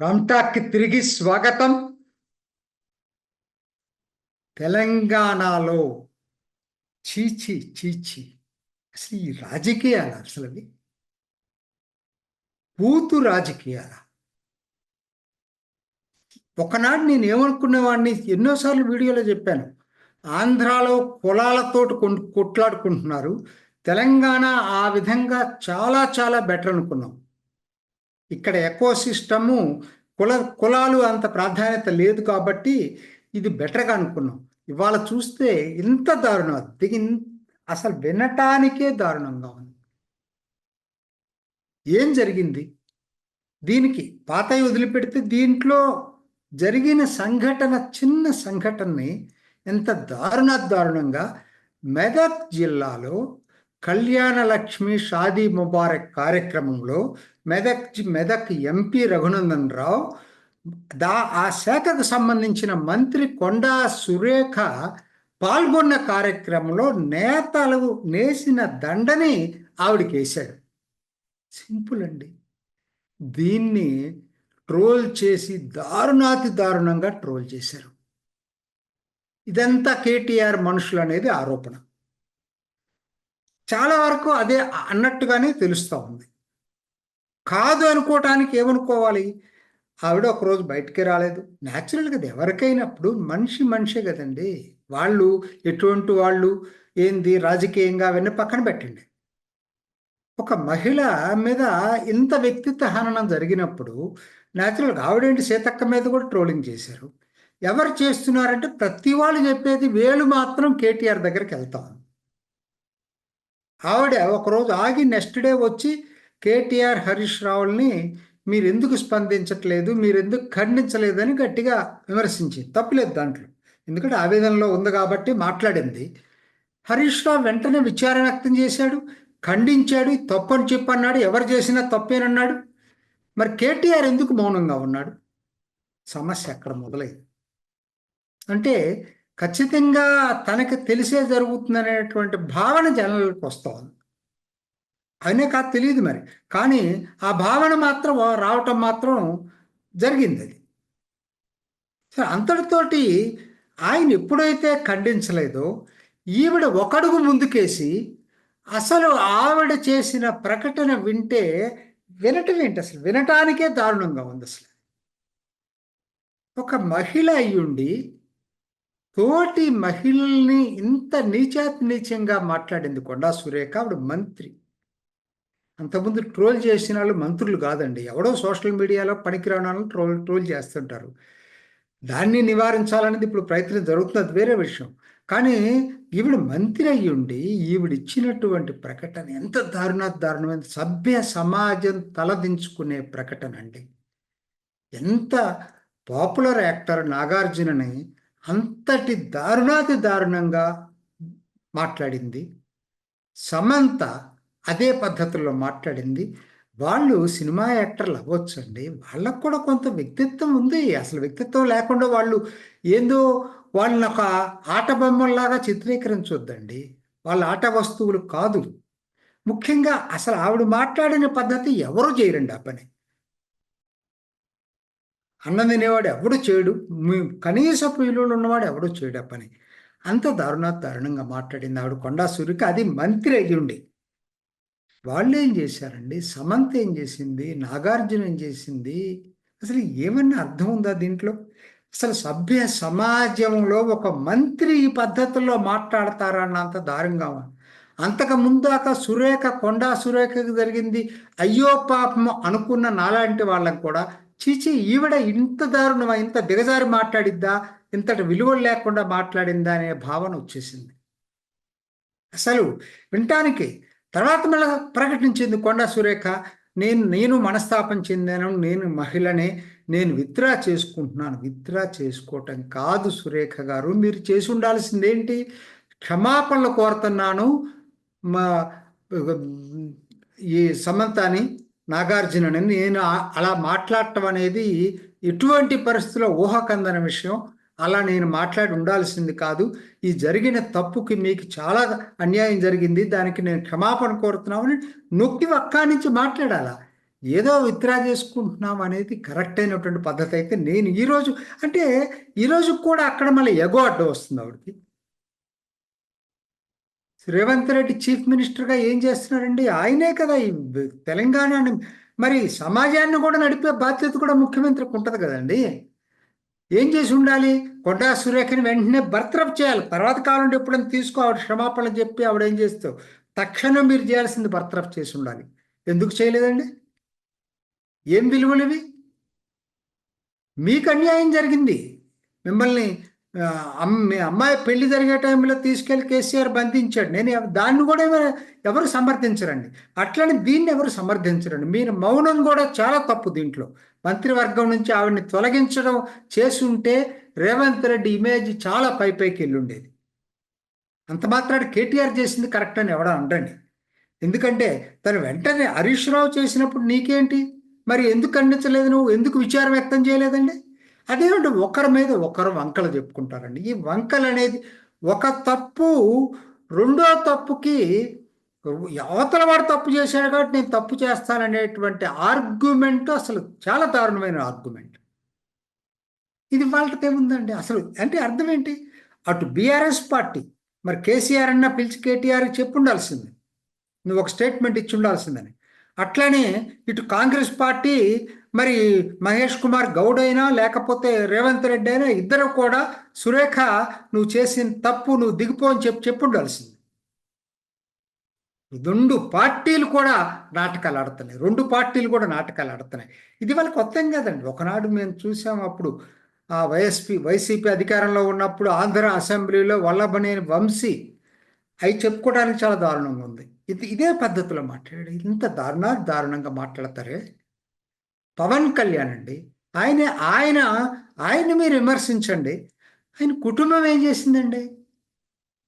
రామ్టాక్కి తిరిగి స్వాగతం. తెలంగాణలో చీచి చీచి అసలు ఈ రాజకీయాలు అసలు అవి బూతు రాజకీయాల? ఒకనాడు నేను ఏమనుకునేవాడిని? ఎన్నోసార్లు వీడియోలో చెప్పాను. ఆంధ్రాలో కులాలతో కొట్లాడుకుంటున్నారు. తెలంగాణ ఆ విధంగా చాలా చాలా బెటర్ అనుకున్నాం. ఇక్కడ ఎకో సిస్టము కుల కులాలు అంత ప్రాధాన్యత లేదు కాబట్టి ఇది బెటర్గా అనుకున్నాం. ఇవాళ చూస్తే ఇంత దారుణం దిగి అసలు వినటానికే దారుణంగా ఉంది. ఏం జరిగింది? దీనికి పాతవి వదిలిపెడితే దీంట్లో జరిగిన సంఘటన చిన్న సంఘటనని ఎంత దారుణ దారుణంగా మెదక్ జిల్లాలో కళ్యాణ లక్ష్మి షాదీ ముబారక్ కార్యక్రమంలో మెదక్ మెదక్ ఎంపీ రఘునందన్ రావు దా ఆ శాఖకు సంబంధించిన మంత్రి కొండా సురేఖ పాల్గొన్న కార్యక్రమంలో నేతలు నేసిన దండని ఆవిడకి వేశాడు సింపుల్ అండి. దీన్ని ట్రోల్ చేసి దారుణాతి దారుణంగా ట్రోల్ చేశారు. ఇదంతా కేటీఆర్ మనుషులు అనేది ఆరోపణ. చాలా వరకు అదే అన్నట్టుగానే తెలుస్తూ ఉంది. కాదు అనుకోవటానికి ఏమనుకోవాలి? ఆవిడ ఒకరోజు బయటికి రాలేదు. న్యాచురల్గా కదా ఎవరికైనప్పుడు మనిషి మనిషే కదండి. వాళ్ళు ఎటువంటి వాళ్ళు ఏంది రాజకీయంగా అవన్నీ పక్కన పెట్టండి. ఒక మహిళ మీద ఇంత వ్యక్తిత్వ హననం జరిగినప్పుడు న్యాచురల్గా ఆవిడేంటి సీతక్క మీద కూడా ట్రోలింగ్ చేశారు. ఎవరు చేస్తున్నారంటే ప్రతి వాళ్ళు చెప్పేది వేలు మాత్రం కేటీఆర్ దగ్గరికి వెళ్తాం ఆవిడ ఒకరోజు ఆగి నెక్స్ట్ డే వచ్చి కేటీఆర్ హరీష్ రావుల్ని మీరు ఎందుకు స్పందించట్లేదు మీరు ఎందుకు ఖండించలేదని గట్టిగా విమర్శించింది. తప్పులేదు దాంట్లో. ఎందుకంటే ఆవేదనలో ఉంది కాబట్టి మాట్లాడింది. హరీష్ రావు వెంటనే విచారణ వ్యక్తం చేశాడు. ఖండించాడు. "ఇది తప్పు అని చెప్పన్నాడు. ఎవరు చేసినా తప్పేనన్నాడు. మరి కేటీఆర్ ఎందుకు మౌనంగా ఉన్నాడు? సమస్య అక్కడ మొదలైంది? అంటే ఖచ్చితంగా తనకి తెలిసే జరుగుతుందనేటువంటి భావన జనాలకు వస్తుంది. అయినా కాదు తెలియదు మరి. కానీ ఆ భావన మాత్రం రావటం మాత్రం జరిగింది అది. సరే అంతటితోటి ఆయన ఎప్పుడైతే ఖండించలేదో ఈవిడ ఒకడుగు ముందుకేసి అసలు ఆవిడ చేసిన ప్రకటన వింటే వినటం ఏంటి అసలు? వినటానికే దారుణంగా ఉంది అసలు. ఒక మహిళ అయ్యుండి తోటి మహిళల్ని ఇంత నీచాతి నీచంగా మాట్లాడింది కొండా సురేఖ ఆవిడ మంత్రి. అంతకుముందు ట్రోల్ చేసిన వాళ్ళు మంత్రులు కాదండి. ఎవడో సోషల్ మీడియాలో పనికిరాని వాళ్ళని ట్రోల్ ట్రోల్ చేస్తుంటారు. దాన్ని నివారించాలనేది ఇప్పుడు ప్రయత్నం జరుగుతుంది. అది వేరే విషయం. కానీ ఈవిడ మంత్రి అయ్యుండి ఈవిడ ఇచ్చినటువంటి ప్రకటన ఎంత దారుణ దారుణమైన సభ్య సమాజం తలదించుకునే ప్రకటన అండి. ఎంత పాపులర్ యాక్టర్ నాగార్జునని అంతటి దారుణాతి దారుణంగా మాట్లాడింది. సమంత అదే పద్ధతిలో మాట్లాడింది. వాళ్ళు సినిమా యాక్టర్లు అవ్వచ్చండి. వాళ్ళకు కూడా కొంత వ్యక్తిత్వం ఉంది. అసలు వ్యక్తిత్వం లేకుండా వాళ్ళు ఏందో వాళ్ళని ఒక ఆట బొమ్మల్లాగా చిత్రీకరించొద్దండి. వాళ్ళ ఆట వస్తువులు కాదు. ముఖ్యంగా అసలు ఆవిడ మాట్లాడిన పద్ధతి ఎవరు చేయరండి ఆ పని. అన్నం తినేవాడు ఎవడు చేయడు మీ- కనీసపు విలువలు ఉన్నవాడు ఎవడు చేయడు ఆ పని? అంత దారుణ దారుణంగా మాట్లాడింది ఆవిడ కొండా సూరికి. అది మంత్రి అయ్యుండి వాళ్ళు ఏం చేశారండి? సమంత ఏం చేసింది? నాగార్జున ఏం చేసింది? అసలు ఏమన్నా అర్థం ఉందా దీంట్లో? అసలు సభ్య సమాజంలో ఒక మంత్రి ఈ పద్ధతుల్లో మాట్లాడతారా అన్నంత దారుణంగా అంతకు ముందాక సురేఖ కొండా సురేఖకు జరిగింది. అయ్యో పాపం అనుకున్న నాలాంటి వాళ్ళకు కూడా చీచి ఈవిడ ఇంత దారుణమా ఇంత దిగజారి మాట్లాడిద్దా ఇంతటి విలువలు లేకుండా మాట్లాడిందా అనే భావన వచ్చేసింది. అసలు వినటానికి తర్వాత మళ్ళీ ప్రకటించింది కొండా సురేఖ నేను నేను మనస్తాపం చెందాను నేను మహిళనే నేను విత్డ్రా చేసుకుంటున్నాను. విత్డ్రా చేసుకోవటం కాదు సురేఖ గారు మీరు చేసి ఉండాల్సింది ఏంటి క్షమాపణలు కోరుతున్నాను మా ఈ సమంతాని నాగార్జునని నేను అలా మాట్లాడటం అనేది ఎటువంటి పరిస్థితుల్లో ఊహకందని విషయం. అలా నేను మాట్లాడి ఉండాల్సింది కాదు. ఈ జరిగిన తప్పుకి మీకు చాలా అన్యాయం జరిగింది. దానికి నేను క్షమాపణ కోరుతున్నామని నొక్కి ఒక్కా నుంచి మాట్లాడాలా? ఏదో విత్డ్రా చేసుకుంటున్నాం అనేది కరెక్ట్ అయినటువంటి పద్ధతి అయితే నేను ఈరోజు అంటే ఈరోజు కూడా అక్కడ మళ్ళీ ఎగో అడ్డు వస్తుంది ఆవిడకి. రేవంత్ రెడ్డి చీఫ్ మినిస్టర్గా ఏం చేస్తున్నారండి? ఆయనే కదా ఈ తెలంగాణని మరి సమాజాన్ని కూడా నడిపే బాధ్యత కూడా ముఖ్యమంత్రికి ఉంటుంది కదండి. ఏం చేసి ఉండాలి? కొండా సురేఖని వెంటనే బర్తరఫ్ చేయాలి. తర్వాత కావాలంటే ఎప్పుడైనా తీసుకో ఆవిడ క్షమాపణ చెప్పి ఆవిడ ఏం చేస్తావు? తక్షణం మీరు చేయాల్సింది బర్తరఫ్ చేసి ఉండాలి. ఎందుకు చేయలేదండి? ఏం విలువలు ఇవి? మీకు అన్యాయం జరిగింది. మిమ్మల్ని మీ అమ్మాయి పెళ్ళి జరిగే టైంలో తీసుకెళ్ళి కేసీఆర్ బంధించాడు. నేను దాన్ని కూడా ఎవరు- సమర్థించరండి. అట్లని దీన్ని ఎవరు సమర్థించరండి. మీరు మౌనం కూడా చాలా తప్పు దీంట్లో. మంత్రివర్గం నుంచి ఆవిడని తొలగించడం చేసుంటే రేవంత్ రెడ్డి ఇమేజ్ చాలా పై పైకి వెళ్ళుండేది. అంత మాత్రాడు కేటీఆర్ చేసింది కరెక్ట్ అని ఎవడ అండండి ఎందుకంటే తను వెంటనే హరీష్ రావు చేసినప్పుడు నీకేంటి? మరి ఎందుకు ఖండించలేదు నువ్వు? ఎందుకు విచారం వ్యక్తం చేయలేదండి? అదేమంటే ఒకరి మీద ఒకరు వంకలు చెప్పుకుంటారండి. ఈ వంకలు అనేది ఒక తప్పు రెండో తప్పుకి అవతల వాడు తప్పు చేశాడు కాబట్టి నేను తప్పు చేస్తాననేటువంటి ఆర్గ్యుమెంట్ అసలు చాలా దారుణమైన ఆర్గ్యుమెంట్. ఇది వాళ్ళకి ఏముందండి? అసలు అంటే అర్థం ఏంటి? అటు బీఆర్ఎస్ పార్టీ మరి కేసీఆర్ అన్న పిలిచి కేటీఆర్ చెప్పు ఉండాల్సింది. నువ్వు ఒక స్టేట్మెంట్ ఇచ్చి ఉండాల్సిందని. అట్లనే ఇటు కాంగ్రెస్ పార్టీ మరి మహేష్ కుమార్ గౌడ్ అయినా లేకపోతే రేవంత్ రెడ్డి అయినా ఇద్దరు కూడా సురేఖ నువ్వు చేసిన తప్పు నువ్వు దిగిపో అని చెప్పి చెప్పి రెండు పార్టీలు కూడా నాటకాలు ఆడుతున్నాయి. రెండు పార్టీలు కూడా నాటకాలు ఆడుతున్నాయి. ఇది వాళ్ళకి కొత్త కదండి. ఒకనాడు మేము చూసాం అప్పుడు ఆ వైఎస్పి వైసీపీ అధికారంలో ఉన్నప్పుడు ఆంధ్ర అసెంబ్లీలో వల్లభనేని వంశీ అవి చెప్పుకోవడానికి చాలా దారుణంగా ఉంది. ఇది ఇదే పద్ధతిలో మాట్లాడాడు ఇంత దారుణ దారుణంగా మాట్లాడతారే? పవన్ కళ్యాణ్ అండి ఆయన ఆయన ఆయన మీరు విమర్శించండి. ఆయన కుటుంబం ఏం చేసిందండి?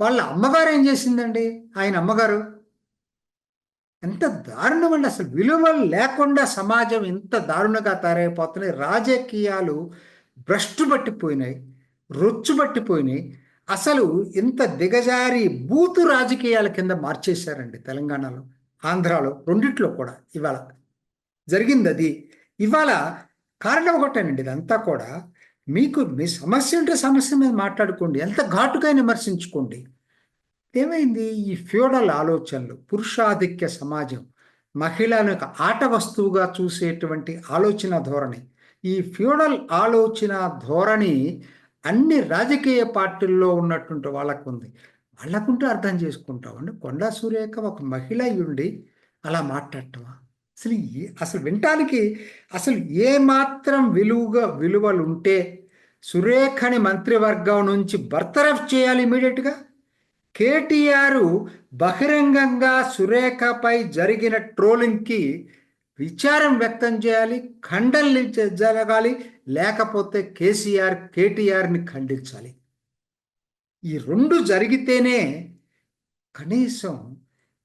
వాళ్ళ అమ్మగారు ఏం చేసిందండి? ఆయన అమ్మగారు? ఎంత దారుణం అండి అసలు. విలువలు లేకుండా సమాజం ఇంత దారుణంగా తయారైపోతున్నాయి. రాజకీయాలు భ్రష్టు పట్టిపోయినాయి రొచ్చు పట్టిపోయినాయి. అసలు ఇంత దిగజారి బూతు రాజకీయాల కింద మార్చేశారండి తెలంగాణలో ఆంధ్రాలో రెండిట్లో కూడా ఇవాళ. జరిగింది అది ఇవాళ కారణం ఒకటేనండి ఇదంతా కూడా. మీకు మీ సమస్య ఉంటే సమస్య మీద మాట్లాడుకోండి. ఎంత ఘాటుగా విమర్శించుకోండి. ఏమైంది? ఈ ఫ్యూడల్ ఆలోచనలు పురుషాధిక్య సమాజం మహిళను ఒక ఆట వస్తువుగా చూసేటువంటి ఆలోచన ధోరణి. ఈ ఫ్యూడల్ ఆలోచన ధోరణి అన్ని రాజకీయ పార్టీల్లో ఉన్నటువంటి వాళ్ళకు ఉంది వాళ్ళకుంటూ అర్థం చేసుకుంటామండి. కొండా సురేఖ ఒక మహిళ అయి ఉండి అలా మాట్లాడటమా? అసలు ఏ- అసలు వినటానికి అసలు ఏ మాత్రం విలువగా విలువలు ఉంటే సురేఖని మంత్రివర్గం నుంచి బర్తరఫ్ చేయాలి ఇమీడియట్గా? కేటీఆర్ బహిరంగంగా సురేఖపై జరిగిన ట్రోలింగ్కి విచారం వ్యక్తం చేయాలి ఖండనలు జరగాలి లేకపోతే కేసీఆర్ కేటీఆర్ని ఖండించాలి. ఈ రెండు జరిగితేనే కనీసం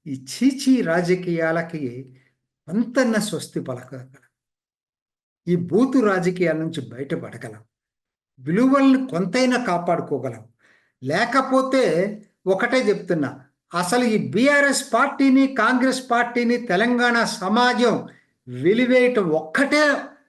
ఈ చీచీ రాజకీయాలకి అంతన్న స్వస్తి పలకగలం. ఈ బూతు రాజకీయాల నుంచి బయటపడగలం. విలువల్ని కొంతైనా కాపాడుకోగలం. లేకపోతే ఒకటే చెప్తున్నా అసలు ఈ బీఆర్ఎస్ పార్టీని కాంగ్రెస్ పార్టీని తెలంగాణ సమాజం వెలివేయటం ఒక్కటే